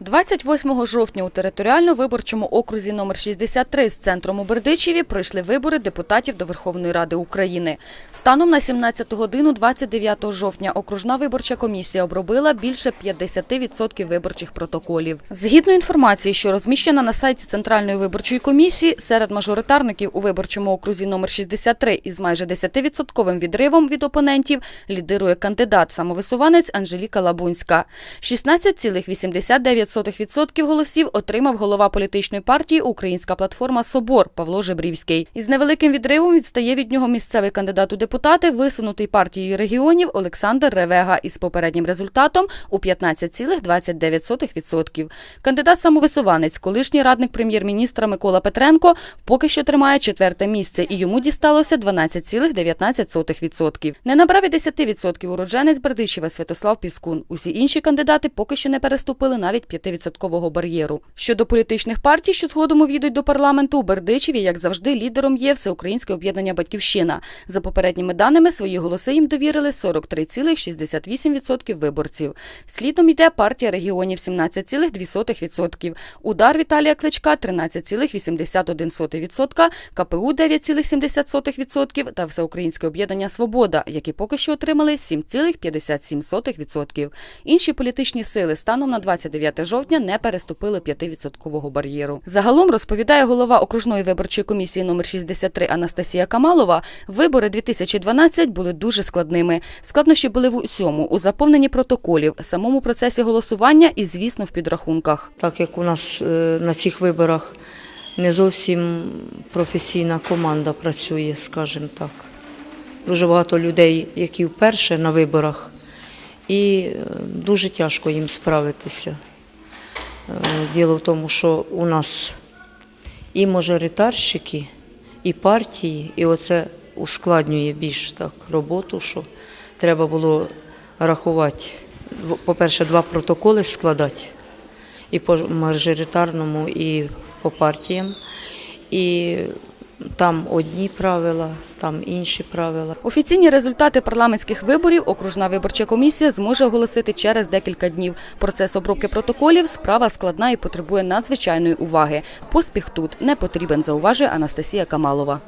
28 жовтня у територіально-виборчому окрузі номер 63 з центром у Бердичеві пройшли вибори депутатів до Верховної Ради України. Станом на 17 годину 29 жовтня окружна виборча комісія обробила більше 50% виборчих протоколів. Згідно інформації, що розміщена на сайті Центральної виборчої комісії, серед мажоритарників у виборчому окрузі номер 63 із майже 10% відривом від опонентів лідирує кандидат-самовисуванець Анжеліка Лабунська. 16,89% голосів отримав голова політичної партії Українська платформа Собор Павло Жебрівський. Із невеликим відривом відстає від нього місцевий кандидат у депутати, висунутий партією регіонів Олександр Ревега із попереднім результатом у 15,29%. Кандидат-самовисуванець, колишній радник прем'єр-міністра Микола Петренко, поки що тримає четверте місце, і йому дісталося 12,19%. Не набрав і 10% уродженець Бердичева Святослав Піскун. Усі інші кандидати поки що не переступили навіть 5% бар'єру. Щодо політичних партій, що згодом увійдуть до парламенту, у Бердичеві, як завжди, лідером є Всеукраїнське об'єднання Батьківщина. За попередніми даними, свої голоси їм довірили 43,68% виборців. Слідом йде партія регіонів 17,2%, удар Віталія Кличка 13,81%, КПУ 9,70% та Всеукраїнське об'єднання Свобода, які поки що отримали 7,57%. Інші політичні сили станом на 29 жовтня не переступили 5% бар'єру. Загалом розповідає голова окружної виборчої комісії номер 63 Анастасія Камалова. Вибори 2012 були дуже складними. Складнощі були в усьому у заповненні протоколів, самому процесі голосування і, звісно, в підрахунках. Так як у нас е, на цих виборах не зовсім професійна команда працює, скажімо так. Дуже багато людей, які вперше на виборах, і е, дуже тяжко їм справитися. Е, Діло в тому, що у нас і мажоритарщики, і партії, і оце ускладнює більш так роботу, що треба було рахувати, по-перше, два протоколи складати і по мажоритарному, і по партіям. І там одні правила, там інші правила. Офіційні результати парламентських виборів окружна виборча комісія зможе оголосити через декілька днів. Процес обробки протоколів справа складна і потребує надзвичайної уваги. Поспіх тут не потрібен, зауважує Анастасія Камалова.